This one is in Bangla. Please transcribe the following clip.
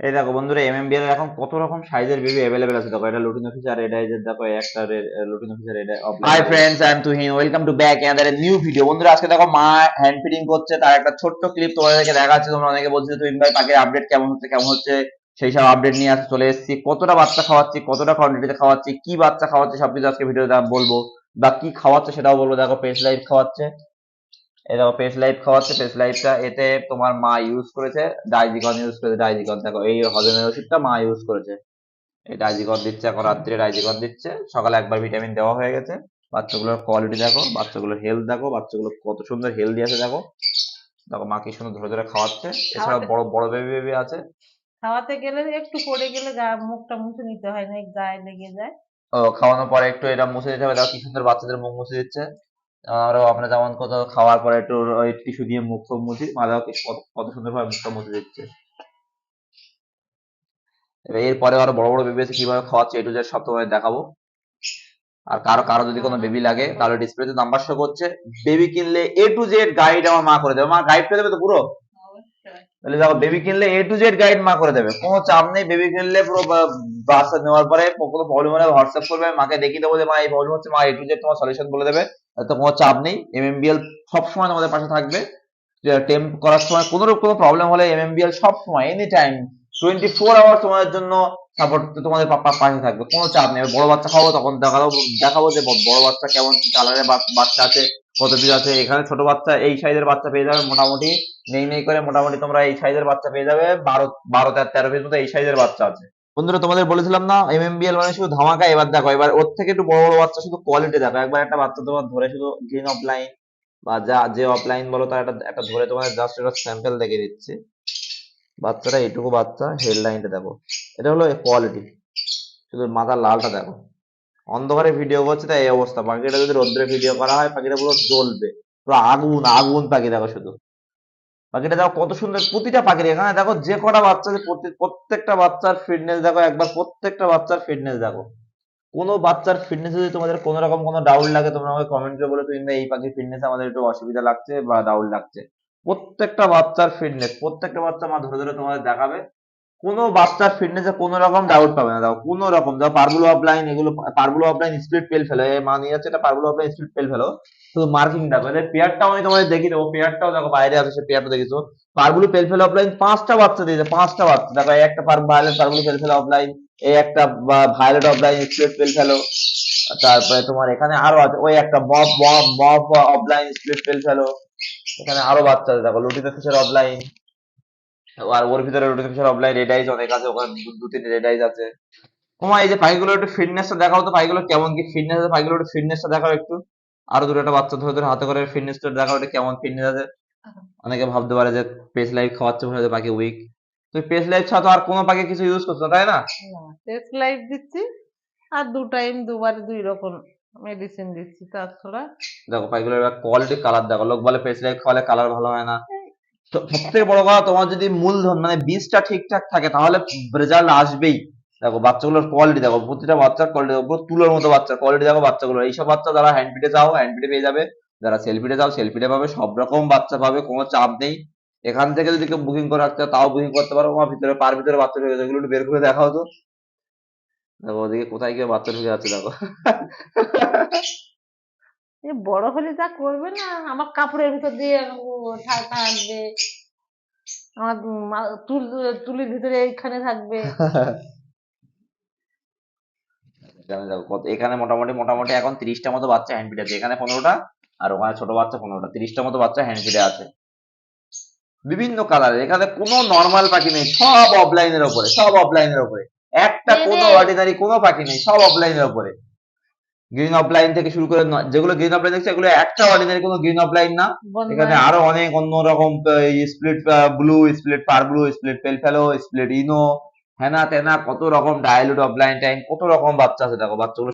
এই দেখো বন্ধুরা এমএমবিএল এর এখন কত রকম সাইজের বেবি अवेलेबल আছে দেখো এটা লুটিন অফিসার এটা এই যে দেখো একটা লুটিন অফিসার এটা hi friends I am Tuhin welcome to back another new video বন্ধুরা আজকে দেখো মা হ্যান্ড ফিডিং করছে তার একটা ছোট্ট ক্লিপ তোমাদেরকে দেখাচ্ছি তোমরা অনেকে বলছিলে তুহিন ভাই পাখির আপডেট কেমন হচ্ছে কেমন হচ্ছে সেই সব আপডেট নিয়ে আসতে চলে এসেছি কতটা বাচ্চা খাওয়াচ্ছি কতটা কোয়ান্টিটিতে খাওয়াচ্ছি কি বাচ্চা খাওয়াচ্ছে সবকিছু আজকে ভিডিওতে বলবো বা কি খাওয়াচ্ছে সেটাও বলবো দেখো পেস লাইফ খাওয়াচ্ছে দেখো পেস লাইফ খাওয়াচ্ছে পেস লাইফটা এতে তোমার মা ইউজ করেছে ডাইজিকন ইউজ করেছে ডাইজিকন দেখো এই হজমের ওষুধটা মা ইউজ করেছে। এই ডাইজিকন দিচ্ছে এখন রাত্রে ডাইজিকন দিচ্ছে সকালে একবার ভিটামিন দেওয়া হয়ে গেছে। বাচ্চাগুলোর কোয়ালিটি দেখো বাচ্চাগুলোর হেলথ দেখো বাচ্চাগুলো কত সুন্দর হেলদি আছে দেখো। দেখো মা কি সুন্দর ধরে ধরে খাওয়াচ্ছে এছাড়া বড় বড় বেবি বেবি আছে। খাওয়াতে গেলে একটু পড়ে গেলে গা মুখটা মুছে নিতে হয় না গায়ে লেগে যায়। ও খাওয়ানোর পরে একটু এটা মুছে দিতে হবে দেখো কি সুন্দর বাচ্চাদের মুখ মুছে দিচ্ছে। আরও আমরা যেমন কোথাও খাওয়ার পরে একটু ওই টিস্যু দিয়ে মুখ টুখ মুছি মা দেখো কত- সুন্দর ভাবে মুখটা মুছে দিচ্ছে। এরপরে আরও বড় বড় বেবি আছে, কীভাবে খাওয়াচ্ছে এটু যে সব তোমাদের দেখাবো। আর কারও কারও যদি কোনো বেবি লাগে, তাহলে ডিসপ্লেতে নাম্বার শো করছে। বেবি কিনলে এ টু জেড গাইড আমার মা করে দেবে। মা গাইড করে দেবে তো পুরো? তাহলে দেখো বেবি কিনলে এ টু জেড গাইড মা করে দেবে। কোনো চাপ নেই বেবি কিনলে পুরো বাচ্চা নেওয়ার পরে কোনো প্রবলেম হলে হোয়াটসঅ্যাপ করবে, মাকে দেখিয়ে দেবো যে মা, এই প্রবলেম হচ্ছে, মা এ টু জেড তোমার সলিউশন বলে দেবে। তো কোনো চাপ নেই এমএমবিএল সবসময় তোমাদের পাশে থাকবে। টেম্প করার সময় কোনো কোনো প্রবলেম হলে এমএমবিএল সবসময় any time twenty four hour তোমাদের জন্য সাপোর্ট তোমাদের পাশে থাকবে, কোনো চাপ নেই। বড় বাচ্চা খাব তখন দেখাবো দেখাবো যে বড় বাচ্চা কেমন কালারের বাচ্চা আছে। কত আছে। এখানে ছোট বাচ্চা, এই সাইজের বাচ্চা পেয়ে যাবে মোটামুটি। নেই নেই করে মোটামুটি তোমরা এই সাইজের বাচ্চা পেয়ে যাবে। বারো বারো, তেরো পিস মতো এই সাইজের বাচ্চা আছে। বন্ধুরা, তোমাদের বলেছিলাম না এম এম এমএমবিএল মানে শুধু ধামাকা? এবার দেখো, এবার ওর থেকে একটু বড় বড় বাচ্চা শুধু কোয়ালিটি দেখো। একবার একটা বাচ্চা তোমার ধরে শুধু গ্রিন অফলাইন বা যা, যে অফলাইন বলো, তার একটা একটা ধরে তোমাদের জাস্ট একটা স্যাম্পল দেখে দিচ্ছে। বাচ্চাটা এইটুকু বাচ্চা হেডলাইনটা দেখো। এটা হলো কোয়ালিটি শুধু মাথার লালটা দেখো। অন্ধকারে ভিডিও করছে, তাই এই অবস্থা। পাখিটা যদি রোদ্রে ভিডিও করা হয়, পাখিটা পুরো জ্বলবে। পুরো আগুন আগুন পাখি, দেখো শুধু। পাখিটা দেখো কত সুন্দর, প্রতিটা পাখির এখানে দেখো যে কটা বাচ্চা প্রত্যেকটা বাচ্চার ফিটনেস দেখো, একবার প্রত্যেকটা বাচ্চার ফিটনেস দেখো। কোনো বাচ্চার ফিটনেস যদি তোমাদের কোনো রকম কোনো ডাউট লাগে, তোমরা আমাকে কমেন্ট করে বলে তুমি এই পাখির ফিটনেস আমাদের একটু অসুবিধা লাগছে বা ডাউট লাগছে। প্রত্যেকটা বাচ্চার ফিটনেস প্রত্যেকটা বাচ্চা মা ধরে ধরে তোমাদের দেখাবে। কোনো বাচ্চার ফিটনেসে কোনো রকম ডাউট পাবে না। দেখো, কোনো রকম দেখো পারবুলো অফলাইন এগুলো পারবুলো অফলাইন স্প্লিট পেল ফেলো। এই মা নিয়ে যাচ্ছে এটা পারবুলো অফলাইন স্প্লিট পেল ফেলো। শুধু মার্কিং দেখো। এদের পেয়ারটাও আমি তোমাদের দেখিয়ে দেবো। পেয়ারটাও দেখো বাইরে আছে, সে পেয়ারটা দেখিছো পারবুলো পেল ফেলো অফলাইন পাঁচটা বাচ্চা দিয়েছে, পাঁচটা বাচ্চা। দেখো একটা পার ভায়োলেট পারবুলো পেল ফেলো অফলাইন এই একটা ভায়োলেট অফলাইন স্প্লিট পেল ফেলো। তারপরে তোমার এখানে আরও আছে, ওই একটা মব মব মব অফলাইন স্প্লিট পেল ফেলো। এখানে আরও বাচ্চা আছে। দেখো লুটিতে ফিশার অফলাইন আর ওর ভিতরে ফিশার অফলাইন রেড আইজ অনেক আছে ওখানে দু- তিন রেড আইজ আছে। তোমার এই যে পাখিগুলো একটু ফিটনেসটা দেখাও তো পাখিগুলো কেমন কি ফিটনেস আছে? পাখিগুলো একটু ফিটনেসটা দেখাও একটু। আরও দুটো একটা বাচ্চা ধরে ধরে হাতে করে ফিটনেসটা দেখাও এটা কেমন ফিটনেস আছে। অনেকে ভাবতে পারে যে পেস লাইফ খাওয়াচ্ছে হয় পাখি উইক তুই পেস লাইফ ছাড়া তো আর কোনো পাখি কিছু ইউজ করছ না, তাই না? টেস্ট লাইট দিচ্ছি আর দু টাইম দুবার দুই রকম মেডিসিন দিচ্ছি তাছাড়া দেখো পাখিগুলোর কোয়ালিটি কালার দেখো। লোক বলে পেস লাইফ খাওয়ালে কালার ভালো হয় না। সব থেকে বড় কথা, তোমার যদি মূলধন মানে বীজটা ঠিকঠাক থাকে, তাহলে রেজাল্ট আসবেই। দেখো, বাচ্চাগুলোর কোয়ালিটি দেখো, প্রতিটা বাচ্চার কোয়ালিটি দেখো তুলোর মতো বাচ্চা কোয়ালিটি দেখো বাচ্চাগুলো এইসব বাচ্চা যারা হ্যান্ড ফিটে যাও ফিটে পেয়ে যাবে। যারা সেলফিটে যাও সেলফিটে পাবে, সব রকম বাচ্চা পাবে, কোনো চাপ নেই। এখান থেকে যদি কেউ বুকিং করে রাখতে তাও বুকিং করতে পারো। আমার ভিতরে, পার ভিতরে বাচ্চা ঢুকে এগুলো একটু বের করে দেখাও তো। দেখো, ওদিকে কোথায় গিয়ে বাচ্চা ঢুকে যাচ্ছে, দেখো। বড় হলে যা করবে না আমার কাপড়ের ভিতর দিয়ে থাকবে আমার চুল চুলের ভিতরে এইখানে থাকবে। এখানে দেখো কত এখানে মোটামুটি মোটামুটি এখন তিরিশটা মতো বাচ্চা হ্যান্ড ফিটে আছে। এখানে পনেরোটা আর ওখানে ছোট বাচ্চা পনেরোটা তিরিশটা মতো বাচ্চা হ্যান্ড ফিটে আছে। বিভিন্ন কালারের এখানে কোনো নর্মাল পাখি নেই সব অফলাইনের ওপরে সব অফলাইনের ওপরে। একটা কোনো। অর্ডিনারি কোনো পাখি নেই সব অফলাইনের ওপরে। গ্রিন অফ লাইন থেকে শুরু করে যেগুলো গ্রিন অফ লাইন দেখছে এগুলো একটা অলিনের কোনো গ্রিন অফ লাইন না। এখানে আরও অনেক অন্য রকম স্প্লিট ব্লু স্প্লিট পার ব্লু স্প্লিট পেল ফেলো স্প্লিট ইনো হ্যানা তেনা কত রকম ডায়ালুট অফ লাইন টাইম কত রকম বাচ্চা আছে দেখো বাচ্চাগুলো